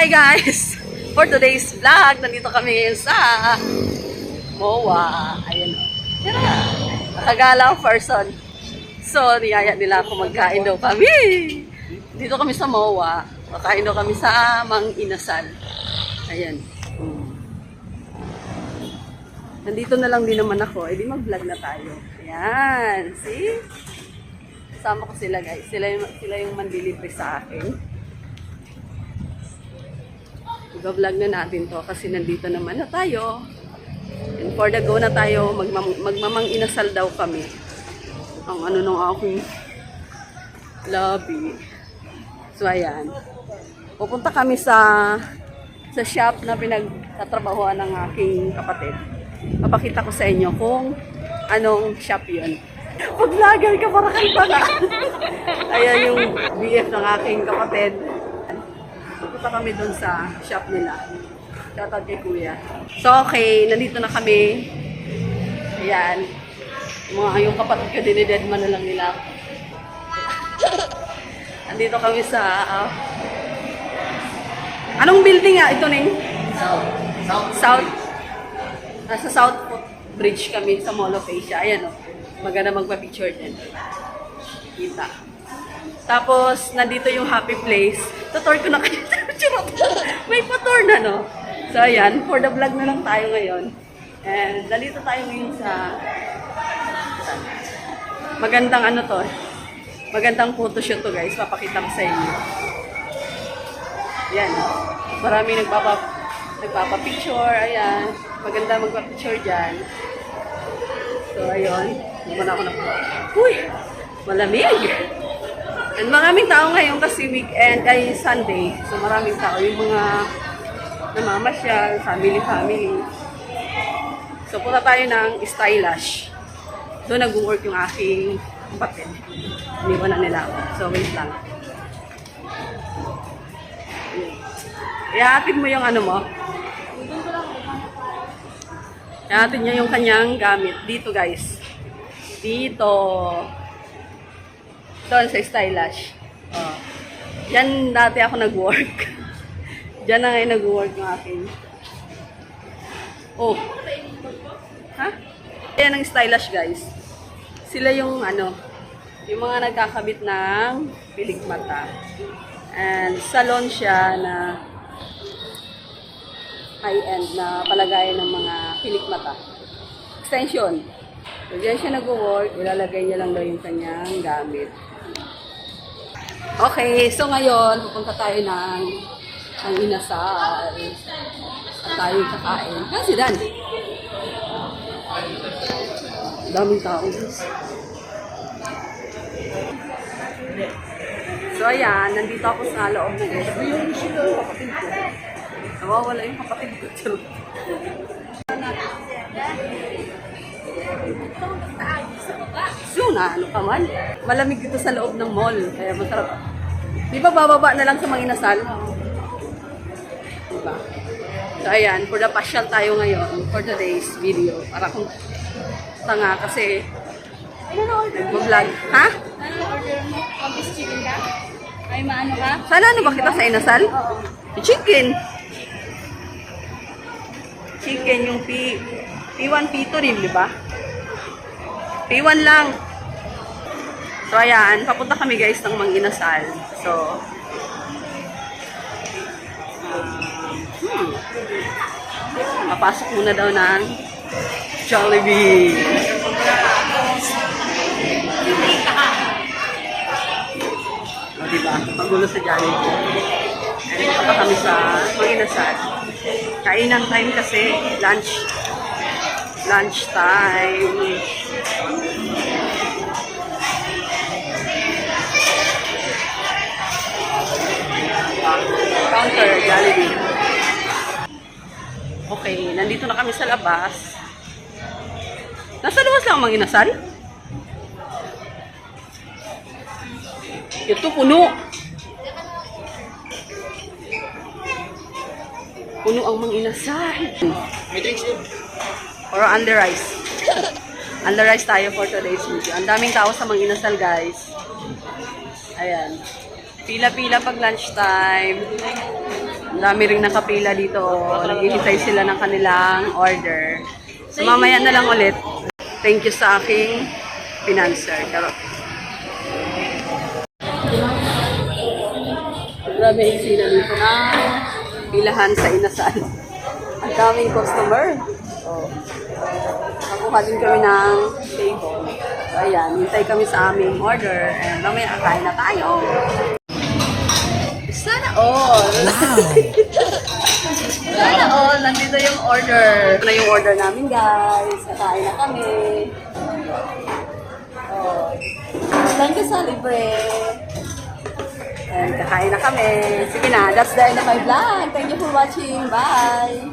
Hi guys! For today's vlog, nandito kami ngayon sa MOA. Ayan. Tara! Nakagala ang person. So, niyaya nila ako magkain daw kami. Dito kami sa MOA. Kakain daw kami sa Mang Inasal. Ayan. Mm. Nandito na lang din naman ako. Eh, di mag-vlog na tayo. Ayan. See? Sama ko sila guys. Sila yung, sila yung mandilibre sa akin. Iba-vlog na natin to kasi nandito naman na tayo. And for the go na tayo, magmam magmamang inasal daw kami. Ang ano nung aking lobby. So ayan. Pupunta kami sa sa shop na pinagtatrabahoan ng aking kapatid. Papakita ko sa inyo kung anong shop yun. Pag vlogger ka, para kang tanga. Ayan yung BF ng aking kapatid. Pupunta kami doon sa shop nila. Shoutout kay Kuya. So, okay. Nandito na kami. Ayan. Mga yung kapatid ko, dinidedman na lang nila. Nandito kami sa... ah, anong building nga ito, Ning? South. South. South. Nasa South Foot Bridge kami sa Mall of Asia. Ayan o. Maganda magpa-picture din. Kita. Tapos, nandito yung happy place. Tutor ko na kayo. May pa-tour na, no? So, ayan. For the vlog na lang tayo ngayon. And, nandito tayo ngayon sa... Magandang ano to. Magandang photoshoot to, guys. Papakita ko sa inyo. Yan. Marami nagpapa, nagpapa-picture. Ayan. Maganda magpa-picture dyan. So, ayun. Hindi na ako na Uy! Malamig! And maraming tao ngayon kasi weekend ay Sunday. So, maraming tao. Yung mga namamasyal, family-family. So, punta tayo ng Stylish. Doon nag-work yung aking kapatid. Iniwan na nila ako. So, wait lang. Ihatid mo yung ano mo. Ihatid niya yung kanyang gamit. Dito guys. Dito. Doon sa stylish. Oh. Yan dati ako nag-work. Diyan na ngayon nag-work yung aking. Oh. Ha? Yan ang stylish guys. Sila yung ano, yung mga nagkakabit ng pilig mata. And salon siya na high-end na palagayan ng mga pilik mata. Extension. So, diyan siya nag-work. Ilalagay niya lang daw yung kanyang gamit. Okay, so ngayon, pupunta tayo ng ang inasal. At tayo kakain. Ah, si Dan. Daming tao. So ayan, nandito ako sa loob ng SB. Nawawala yung kapatid ko. Charot. So na, ano ka man? Malamig dito sa loob ng mall. Kaya masarap. Di ba bababa na lang sa mga inasal? Diba? So ayan, for the pasyal tayo ngayon for today's video. Para kung tanga kasi nag-vlog. Ha? Ano order mo? Pag-is chicken ka? Ay, maano ka? Sana ano ba kita sa inasal? Oo. Chicken. Chicken yung P, P1, P2 rin, di ba? P1 lang. So, ayan. Papunta kami guys ng Manginasal. So, um, hmm. Mapasok muna daw ng Jollibee. O, diba? Magulo sa Jollibee. Pa kami sa Manginasal. Kainan time kasi, lunch. Lunch time. Na kami sa labas. Nasa labas lang ang Manginasal? Ito puno. Puno ang mga inasal. May drinks yun. Or under rice. under rice tayo for today's video. Ang daming tao sa mga inasal, guys. Ayan. Pila-pila pag lunchtime. Dami ring nakapila dito. Naghihintay sila ng kanilang order. So mamaya na lang ulit. Thank you sa aking financer. Charot. Grabe yung sila dito na pilahan sa inasal. Ang daming customer. Oh. Nakuha din kami ng table. So, ayan, hintay kami sa aming order. And mamaya kain na tayo. All. Sana all. Nandito yung order. Ito na yung order namin, guys. Kakain na kami. Oh. Thank you sa libre. And kakain na kami. Sige na, that's the end of my vlog. Thank you for watching. Bye!